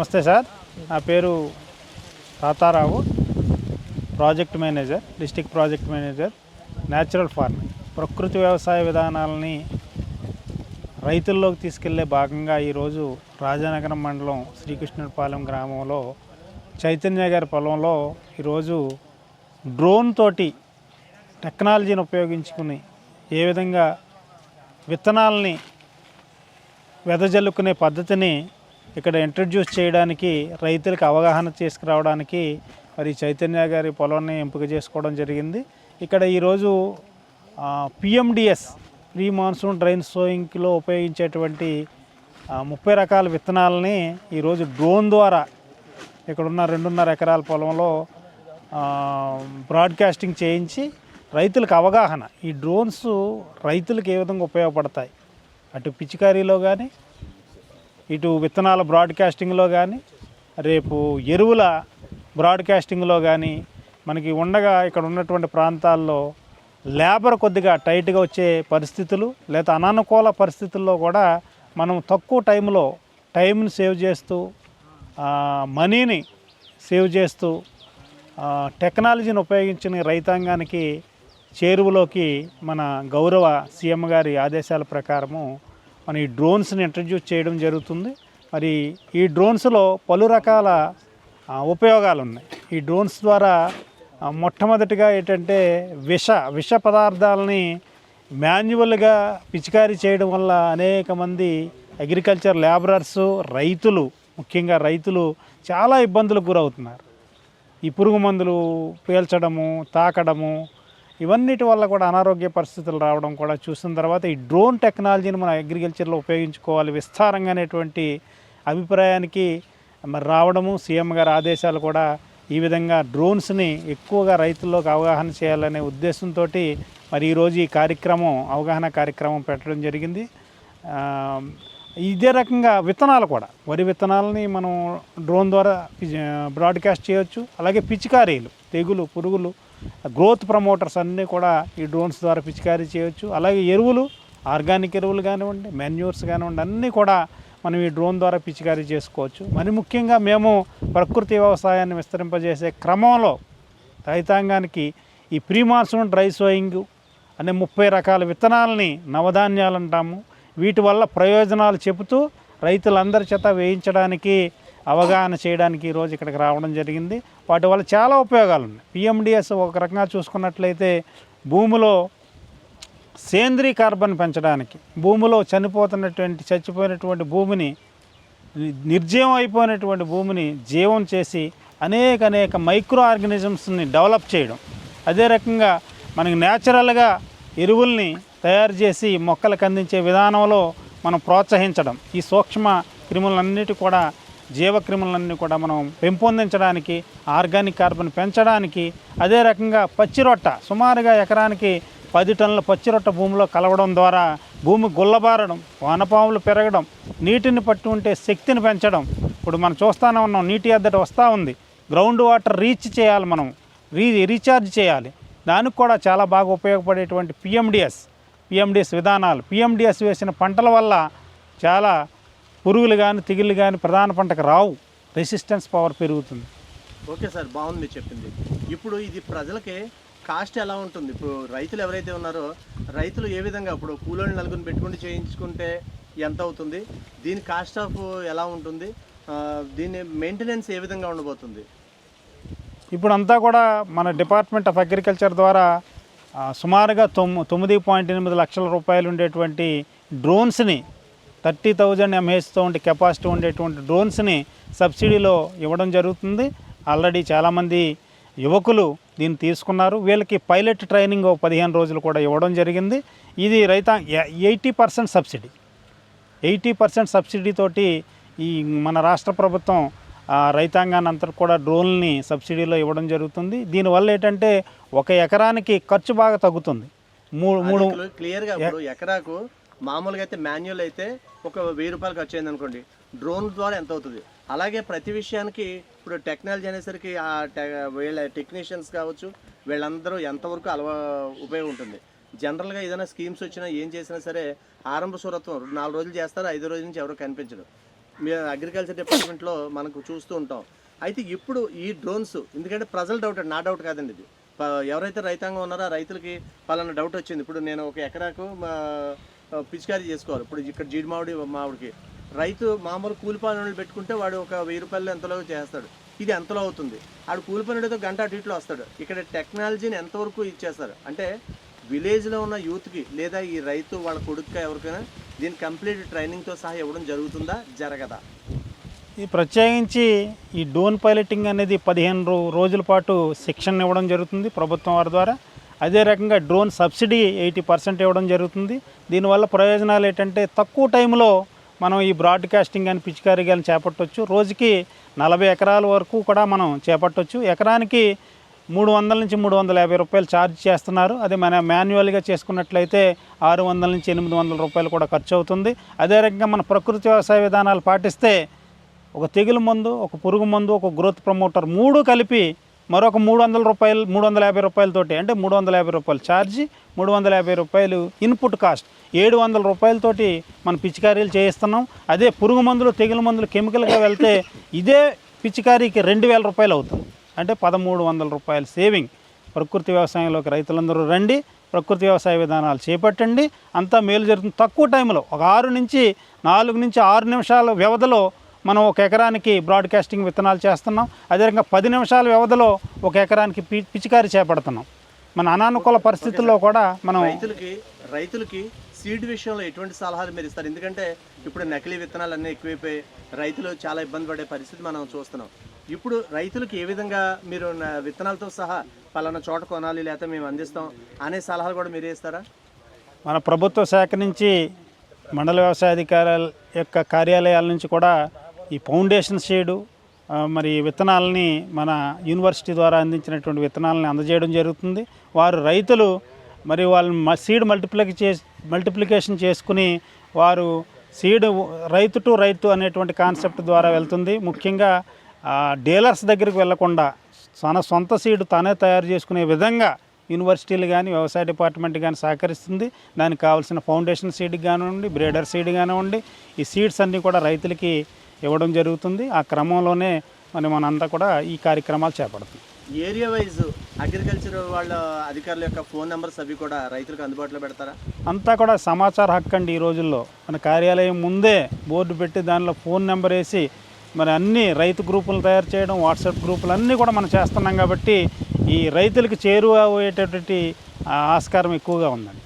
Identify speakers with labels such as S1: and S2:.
S1: నమస్తే సార్. నా పేరు Tatarao project manager district project manager natural farming. ప్రకృతి వ్యవసాయ విధానాలని రైతుల్లోకి తీసుకెళ్ళే భాగంగా ఈరోజు రాజానగరం మండలం శ్రీకృష్ణుడిపాలెం గ్రామంలో చైతన్య గారి పొలంలో ఈరోజు డ్రోన్ తోటి టెక్నాలజీని ఉపయోగించుకుని ఏ విధంగా విత్తనాలని వెదజల్లుకునే పద్ధతిని ఇక్కడ ఇంట్రడ్యూస్ చేయడానికి రైతులకు అవగాహన తీసుకురావడానికి మరి చైతన్య గారి పొలాన్ని ఎంపిక చేసుకోవడం జరిగింది. ఇక్కడ ఈరోజు పిఎండిఎస్ ప్రీ మాన్సూన్ డ్రైన్ సోయింగ్లో ఉపయోగించేటువంటి ముప్పై రకాల విత్తనాలని ఈరోజు డ్రోన్ ద్వారా ఇక్కడున్న రెండున్నర ఎకరాల పొలంలో బ్రాడ్కాస్టింగ్ చేయించి రైతులకు అవగాహన. ఈ డ్రోన్స్ రైతులకు ఏ విధంగా ఉపయోగపడతాయి? అటు పిచికారీలో కానీ ఇటు విత్తనాల బ్రాడ్కాస్టింగ్లో కానీ రేపు ఎరువుల బ్రాడ్కాస్టింగ్లో కానీ మనకి ఉండగా ఇక్కడ ఉన్నటువంటి ప్రాంతాల్లో లేబర్ కొద్దిగా టైట్గా వచ్చే పరిస్థితులు లేదా అనానుకూల పరిస్థితుల్లో కూడా మనం తక్కువ టైంలో టైంని సేవ్ చేస్తూ మనీని సేవ్ చేస్తూ టెక్నాలజీని ఉపయోగించిన రైతాంగానికి చేరువలోకి మన గౌరవ సీఎం గారి ఆదేశాల ప్రకారము మన ఈ డ్రోన్స్ని ఇంట్రడ్యూస్ చేయడం జరుగుతుంది. మరి ఈ డ్రోన్స్లో పలు రకాల ఉపయోగాలు ఉన్నాయి ఈ డ్రోన్స్ ద్వారా మొట్టమొదటిగా ఏంటంటే విష విష పదార్థాలని మాన్యువల్గా పిచికారీ చేయడం వల్ల అనేక మంది అగ్రికల్చర్ లేబరర్స్ రైతులు ముఖ్యంగా రైతులు చాలా ఇబ్బందులకు గురవుతున్నారు. ఈ పురుగు మందులు పీల్చడము తాకడము ఇవన్నిటి వల్ల కూడా అనారోగ్య పరిస్థితులు రావడం కూడా చూసిన తర్వాత ఈ డ్రోన్ టెక్నాలజీని మనం అగ్రికల్చర్లో ఉపయోగించుకోవాలి విస్తారంగా అనేటువంటి అభిప్రాయానికి మరి రావడము సీఎం గారి ఆదేశాలు కూడా ఈ విధంగా డ్రోన్స్ని ఎక్కువగా రైతుల్లోకి అవగాహన చేయాలనే ఉద్దేశంతో మరి ఈరోజు ఈ కార్యక్రమం అవగాహన కార్యక్రమం పెట్టడం జరిగింది. ఇదే రకంగా విత్తనాలు కూడా. వరి విత్తనాలని మనం డ్రోన్ ద్వారా బ్రాడ్కాస్ట్ చేయొచ్చు. అలాగే పిచికారీలు తెగులు పురుగులు గ్రోత్ ప్రమోటర్స్ అన్నీ కూడా ఈ డ్రోన్స్ ద్వారా పిచికారీ చేయొచ్చు. అలాగే ఎరువులు ఆర్గానిక్ ఎరువులు కానివ్వండి మెన్యూర్స్ కానివ్వండి అన్నీ కూడా మనం ఈ డ్రోన్ ద్వారా పిచికారీ చేసుకోవచ్చు. మరి ముఖ్యంగా మేము ప్రకృతి వ్యవసాయాన్ని విస్తరింపజేసే క్రమంలో రైతాంగానికి ఈ ప్రీ మాన్సూన్ డ్రై సోయింగ్ అనే ముప్పై రకాల విత్తనాలని నవధాన్యాలు అంటాము. వీటి వల్ల ప్రయోజనాలు చెబుతూ రైతులందరి చేత వేయించడానికి అవగాహన చేయడానికి ఈరోజు ఇక్కడికి రావడం జరిగింది. వాటి వల్ల చాలా ఉపయోగాలు ఉన్నాయి పిఎండిఎస్ ఒక రకంగా చూసుకున్నట్లయితే భూమిలో సేంద్రీయ కార్బన్ పెంచడానికి భూమిలో చనిపోతున్నటువంటి చచ్చిపోయినటువంటి భూమిని నిర్జీవం అయిపోయినటువంటి భూమిని జీవం చేసి అనేక అనేక మైక్రో ఆర్గనిజమ్స్ని డెవలప్ చేయడం. అదే రకంగా మనకి న్యాచురల్గా ఎరువుల్ని తయారు చేసి మొక్కలకు అందించే విధానంలో మనం ప్రోత్సహించడం. ఈ సూక్ష్మ క్రిములన్నిటి కూడా జీవక్రిములన్నీ కూడా మనం పెంపొందించడానికి ఆర్గానిక్ కార్బన్ పెంచడానికి అదే రకంగా పచ్చిరొట్ట సుమారుగా ఎకరానికి పది టన్నుల పచ్చిరొట్ట భూమిలో కలవడం ద్వారా భూమి గుల్లబారడం వానపాములు పెరగడం నీటిని పట్టి ఉంటే శక్తిని పెంచడం. ఇప్పుడు మనం చూస్తూనే ఉన్నాం నీటి అద్దట వస్తూ ఉంది. గ్రౌండ్ వాటర్ రీచ్ చేయాలి మనం రీ రీఛార్జ్ చేయాలి. దానికి కూడా చాలా బాగా ఉపయోగపడేటువంటి పిఎండిఎస్ పిఎండిఎస్ విధానాలు. పిఎండిఎస్ వేసిన పంటల వల్ల చాలా పురుగులు కానీ తెగుళ్ళు కానీ ప్రధాన పంటకు రావు. రెసిస్టెన్స్ పవర్ పెరుగుతుంది.
S2: ఓకే సార్ బాగుంది చెప్పింది. ఇప్పుడు ఇది ప్రజలకి కాస్ట్ ఎలా ఉంటుంది? ఇప్పుడు రైతులు ఎవరైతే ఉన్నారో రైతులు ఏ విధంగా ఇప్పుడు కూలోని నలుగురిని పెట్టుకుంటే చేయించుకుంటే ఎంత అవుతుంది? దీని కాస్ట్ ఆఫ్ ఎలా ఉంటుంది? దీని మెయింటెనెన్స్ ఏ విధంగా ఉండబోతుంది?
S1: ఇప్పుడు అంతా కూడా మన డిపార్ట్మెంట్ ఆఫ్ అగ్రికల్చర్ ద్వారా సుమారుగా తొమ్మి తొమ్మిది పాయింట్ ఎనిమిది లక్షల రూపాయలు ఉండేటువంటి డ్రోన్స్ని థర్టీ థౌజండ్ ఎంహెచ్తో ఉండే కెపాసిటీ ఉండేటువంటి డ్రోన్స్ని సబ్సిడీలో ఇవ్వడం జరుగుతుంది. ఆల్రెడీ చాలామంది యువకులు దీన్ని తీసుకున్నారు. వీళ్ళకి పైలట్ ట్రైనింగ్ పదిహేను రోజులు కూడా ఇవ్వడం జరిగింది. ఇది raita eighty percent subsidy. Eighty percent subsidy తోటి ఈ మన రాష్ట్ర ప్రభుత్వం రైతాంగాన్ని అంతా కూడా డ్రోన్లని సబ్సిడీలో ఇవ్వడం జరుగుతుంది. దీనివల్ల ఏంటంటే ఒక ఎకరానికి ఖర్చు బాగా తగ్గుతుంది. మూడు మూడు
S2: క్లియర్గా ఎకరాకు మామూలుగా అయితే మాన్యువల్ అయితే ఒక వెయ్యి రూపాయలు ఖర్చు అయింది అనుకోండి. డ్రోన్ ద్వారా ఎంత అవుతుంది? అలాగే ప్రతి విషయానికి ఇప్పుడు టెక్నాలజీ అనేసరికి ఆ టె వీళ్ళ టెక్నీషియన్స్ కావచ్చు వీళ్ళందరూ ఎంతవరకు అలవా ఉపయోగం ఉంటుంది. జనరల్గా ఏదైనా స్కీమ్స్ వచ్చినా ఏం చేసినా సరే ఆరంభ సూరత్వం నాలుగు రోజులు చేస్తారు ఐదు రోజుల నుంచి ఎవరు కనిపించరు. మీ అగ్రికల్చర్ డిపార్ట్మెంట్లో మనకు చూస్తూ ఉంటాం. అయితే ఇప్పుడు ఈ డ్రోన్స్ ఎందుకంటే ప్రజల డౌట్ నా డౌట్ కాదండి ఇది. ఎవరైతే రైతాంగం ఉన్నారో ఆ రైతులకి పలానా డౌట్ వచ్చింది. ఇప్పుడు నేను ఒక ఎకరాకు మా పిచికారీ చేసుకోవాలి. ఇప్పుడు ఇక్కడ జీడి మామిడి మామిడికి. రైతు మామూలు కూలి పనులు పెట్టుకుంటే వాడు ఒక వెయ్యి రూపాయలు ఎంతలో చేస్తాడు. ఇది ఎంతలో అవుతుంది? ఆడు కూలి పనుడితో గంట అటు ఇట్లో వస్తాడు. ఇక్కడ టెక్నాలజీని ఎంతవరకు ఇచ్చేస్తారు? అంటే విలేజ్లో ఉన్న యూత్కి లేదా ఈ రైతు వాళ్ళ కొడుకు ఎవరికైనా దీని కంప్లీట్ ట్రైనింగ్తో సహా ఇవ్వడం జరుగుతుందా? జరగదా?
S1: ఈ ప్రత్యేకించి ఈ డోన్ పైలటింగ్ అనేది పదిహేను రోజుల పాటు శిక్షణ ఇవ్వడం జరుగుతుంది ప్రభుత్వం వారి ద్వారా. అదే రకంగా డ్రోన్ సబ్సిడీ ఎయిటీ పర్సెంట్ ఇవ్వడం జరుగుతుంది. దీనివల్ల ప్రయోజనాలు ఏంటంటే తక్కువ టైంలో మనం ఈ బ్రాడ్కాస్టింగ్ అని పిచికారీ కానీ చేపట్టవచ్చు రోజుకి నలభై ఎకరాల వరకు కూడా మనం చేపట్టవచ్చు ఎకరానికి మూడు వందల నుంచి మూడు వందల యాభై రూపాయలు ఛార్జ్ చేస్తున్నారు. అదే మన మాన్యువల్గా చేసుకున్నట్లయితే ఆరు వందల నుంచి ఎనిమిది వందల రూపాయలు కూడా ఖర్చు అవుతుంది. అదే రకంగా మన ప్రకృతి వ్యవసాయ విధానాలు పాటిస్తే ఒక తెగులు మందు ఒక పురుగు మందు ఒక గ్రోత్ ప్రమోటర్ మూడు కలిపి మరొక మూడు వందల రూపాయలు మూడు వందల యాభై రూపాయలతోటి అంటే మూడు వందల యాభై రూపాయలు ఛార్జీ మూడు వందల యాభై రూపాయలు ఇన్పుట్ కాస్ట్. ఏడు వందల రూపాయలతోటి మనం పిచికారీలు చేయిస్తున్నాం. అదే పురుగు మందులు తెగులు మందులు కెమికల్గా వెళ్తే ఇదే పిచికారీకి రెండు వేల రూపాయలు అవుతుంది. అంటే పదమూడు వందల రూపాయలు సేవింగ్. ప్రకృతి వ్యవసాయంలోకి రైతులందరూ రండి ప్రకృతి వ్యవసాయ విధానాలు చేపట్టండి. అంతా మేలు జరుగుతుంది తక్కువ టైంలో. ఒక ఆరు నుంచి నాలుగు నుంచి ఆరు నిమిషాల వ్యవధిలో మనం ఒక ఎకరానికి బ్రాడ్కాస్టింగ్ విత్తనాలు చేస్తున్నాం. అదే రకంగా పది నిమిషాల వ్యవధిలో ఒక ఎకరానికి పి పిచికారి చేపడుతున్నాం. మన అనానుకూల పరిస్థితుల్లో కూడా మనం
S2: రైతులకి రైతులకి సీడ్ విషయంలో ఎటువంటి సలహాలు మీరు ఇస్తారు? ఎందుకంటే ఇప్పుడు నకిలీ విత్తనాలు అన్నీ ఎక్కువైపోయి రైతులు చాలా ఇబ్బంది పడే పరిస్థితి మనం చూస్తున్నాం. ఇప్పుడు రైతులకు ఏ విధంగా మీరు విత్తనాలతో సహా పలానా చోట కొనాలి లేకపోతే మేము అందిస్తాం అనే సలహాలు కూడా మీరే ఇస్తారా?
S1: మన ప్రభుత్వ శాఖ నుంచి మండల వ్యవసాయ అధికారుల యొక్క కార్యాలయాల నుంచి కూడా ఈ ఫౌండేషన్ షేడు మరి విత్తనాలని మన యూనివర్సిటీ ద్వారా అందించినటువంటి విత్తనాలని అందజేయడం జరుగుతుంది. వారు రైతులు మరి వాళ్ళని సీడ్ మల్టిప్లికే చేసి మల్టిప్లికేషన్ చేసుకుని వారు సీడ్ రైతు టు రైతు అనేటువంటి కాన్సెప్ట్ ద్వారా వెళ్తుంది. ముఖ్యంగా డీలర్స్ దగ్గరికి వెళ్ళకుండా తన సొంత సీడ్ తానే తయారు చేసుకునే విధంగా యూనివర్సిటీలు కానీ వ్యవసాయ డిపార్ట్మెంట్ కానీ సహకరిస్తుంది. దానికి కావాల్సిన ఫౌండేషన్ సీడ్ కానివ్వండి బ్రేడర్ సీడ్ కానివ్వండి ఈ సీడ్స్ అన్నీ కూడా రైతులకి ఇవ్వడం జరుగుతుంది. ఆ క్రమంలోనే మరి మనంతా కూడా ఈ కార్యక్రమాలు చేపడుతుంది.
S2: ఏరియా వైజ్ అగ్రికల్చర్ వాళ్ళ అధికారుల యొక్క ఫోన్ నెంబర్స్ అవి కూడా రైతులకు అందుబాటులో పెడతారా?
S1: అంతా కూడా సమాచార హక్కు అండి ఈ రోజుల్లో. మన కార్యాలయం ముందే బోర్డు పెట్టి దానిలో ఫోన్ నెంబర్ వేసి మరి అన్ని రైతు గ్రూపులు తయారు చేయడం వాట్సాప్ గ్రూపులు అన్నీ కూడా మనం చేస్తున్నాం కాబట్టి ఈ రైతులకు చేరువ అయ్యేటటువంటి ఆ, ఆస్కారం ఎక్కువగా ఉందండి.